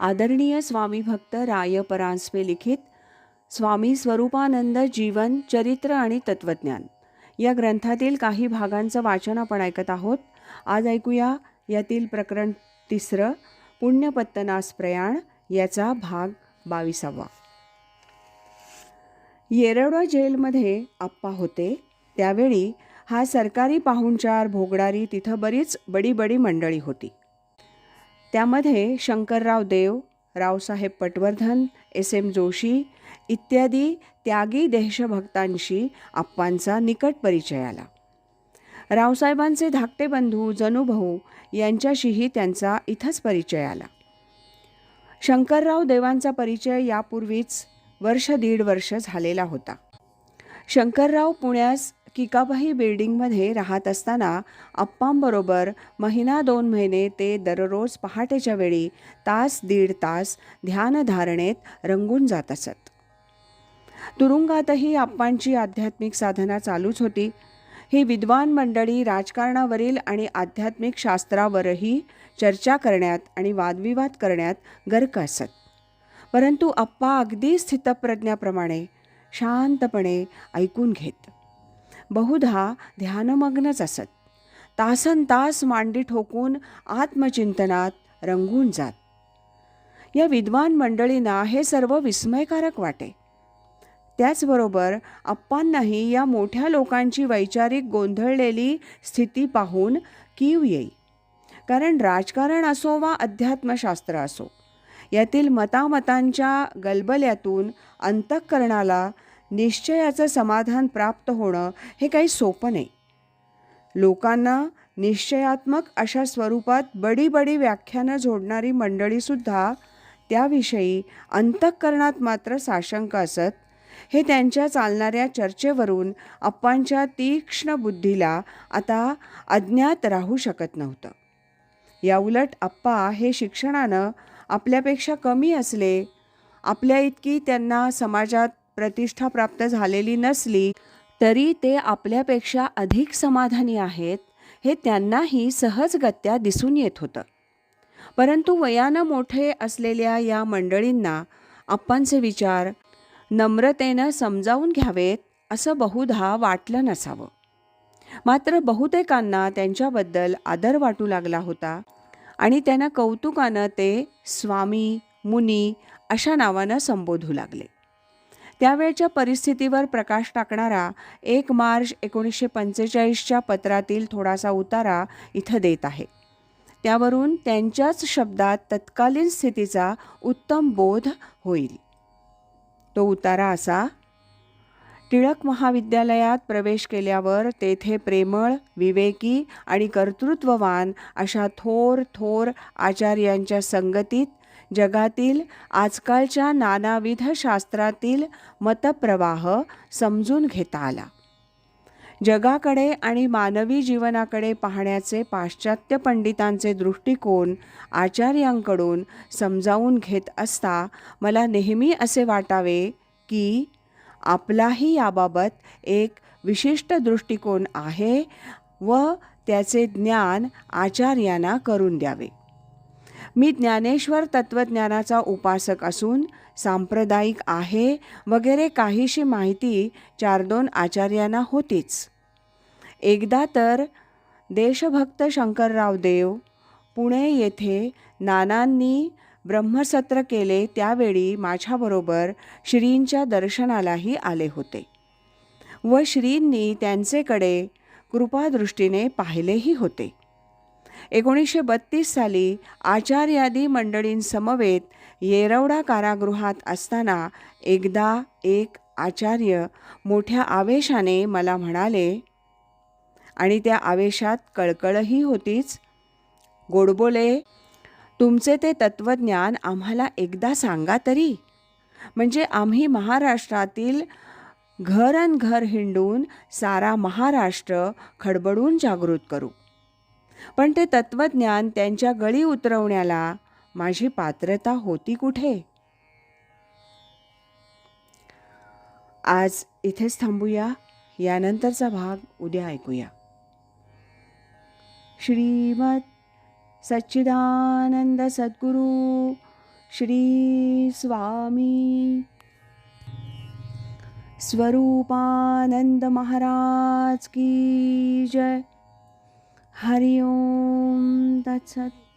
आदरणीय स्वामी भक्त राय परांजपे लिखित स्वामी स्वरूपानंद जीवन चरित्र आणि तत्वज्ञान. या ग्रंथातील काही भागांचं वाचन आपण ऐकत आहोत. आज ऐकूया यातील प्रकरण तिसरं पुण्यपत्तनास प्रयाण याचा भाग बावीसावा. येरवडा जेलमध्ये आप्पा होते. त्यावेळी हा सरकारी पाहुणचार भोगडारी तिथं बरीच बडी बडी मंडळी होती. त्यामध्ये शंकरराव देव रावसाहेब पटवर्धन एस एम जोशी इत्यादी त्यागी देशभक्तांशी आप्पांचा निकट परिचय आला. रावसाहेबांचे धाकटे बंधू जनुभाऊ यांच्याशीही त्यांचा इथंच परिचय आला. शंकरराव देवांचा परिचय यापूर्वीच वर्ष दीड वर्ष झालेला होता. शंकरराव पुण्यास किकाबाई बिल्डिंगमध्ये राहत असताना अप्पांबरोबर महिना दोन महिने ते दररोज पहाटेच्या वेळी तास दीड तास ध्यानधारणेत रंगून जात असत. तुरुंगातही आप्पांची आध्यात्मिक साधना चालूच होती. ही विद्वान मंडळी राजकारणावरील आणि आध्यात्मिक शास्त्रावरही चर्चा करण्यात आणि वादविवाद करण्यात गर्क असत. परंतु आप्पा अगदी स्थितप्रज्ञाप्रमाणे शांतपणे ऐकून घेत. बहुधा ध्यानमग्नच असत. तासन तास मांडी ठोकून आत्मचिंतनात रंगून जात. या विद्वान मंडळींना हे सर्व विस्मयकारक वाटे. त्याचबरोबर अप्पांनाही या मोठ्या लोकांची वैचारिक गोंधळलेली स्थिती पाहून कीव येई. कारण राजकारण असो वा अध्यात्मशास्त्र असो यातील मतामतांच्या गलबल्यातून अंतःकरणाला निश्चयाचं समाधान प्राप्त होणं हे काही सोपं नाही. लोकांना निश्चयात्मक अशा स्वरूपात बडी बडी व्याख्यानं जोडणारी मंडळीसुद्धा त्याविषयी अंतःकरणात मात्र साशंक असत हे त्यांच्या चालणाऱ्या चर्चेवरून अप्पांच्या तीक्ष्ण बुद्धीला आता अज्ञात राहू शकत नव्हतं. याउलट अप्पा हे शिक्षणानं आपल्यापेक्षा कमी असले आपल्या इतकी त्यांना समाजात प्रतिष्ठा प्राप्त झालेली नसली तरी ते आपल्यापेक्षा अधिक समाधानी आहेत हे त्यांनाही सहजगत्या दिसून येत होतं. परंतु वयानं मोठे असलेल्या या मंडळींना आप्पांचे विचार नम्रतेनं समजावून घ्यावेत असं बहुधा वाटलं नसावं. मात्र बहुतेकांना त्यांच्याबद्दल आदर वाटू लागला होता आणि त्यांना कौतुकानं ते स्वामी मुनी अशा नावानं संबोधू लागले. त्यावेळच्या परिस्थितीवर प्रकाश टाकणारा एक मार्च एकोणीसशे पंचेचाळीसच्या पत्रातील थोडासा उतारा इथं देत आहे. त्यावरून त्यांच्याच शब्दात तत्कालीन स्थितीचा उत्तम बोध होईल. तो उतारा असा टिळक महाविद्यालयात प्रवेश केल्यावर तेथे प्रेमळ विवेकी आणि कर्तृत्ववान अशा थोर थोर आचार्यांच्या संगतीत जगातील आजकालच्या नानाविध शास्त्रातील मतप्रवाह समजून घेता आला. जगाकडे आणि मानवी जीवनाकडे पाहण्याचे पाश्चात्य पंडितांचे दृष्टिकोन आचार्यांकडून समजावून घेत असता मला नेहमी असे वाटावे की आपलाही याबाबत एक विशिष्ट दृष्टिकोन आहे व त्याचे ज्ञान आचार्यांना करून द्यावे. मी ज्ञानेश्वर तत्त्वज्ञानाचा उपासक असून सांप्रदायिक आहे वगैरे काहीशी माहिती चार दोन आचार्यांना होतीच. एकदा तर देशभक्त शंकरराव देव पुणे येथे नानांनी ब्रह्मसत्र केले त्यावेळी माझ्याबरोबर श्रींच्या दर्शनालाही आले होते व श्रींनी त्यांचेकडे कृपादृष्टीने पाहिलेही होते. एकोणीसशे बत्तीस साली आचार्यादी मंडळींसमवेत येरवडा कारागृहात असताना एकदा एक आचार्य मोठ्या आवेशाने मला म्हणाले आणि त्या आवेशात कळकळही होतीच. गोडबोले तुमचे ते तत्त्वज्ञान आम्हाला एकदा सांगा तरी. म्हणजे आम्ही महाराष्ट्रातील घरन घर हिंडून सारा महाराष्ट्र खडबडून जागृत करू. पण ते तत्त्वज्ञान त्यांच्या गळी उतरवण्याला माझी पात्रता होती कुठे? आज इथेच थांबूया. यानंतरचा भाग उद्या ऐकूया. श्रीमद सच्चिदानंद सद्गुरू श्री स्वामी स्वरूपानंद महाराज की जय. हरि ओं तत्सत्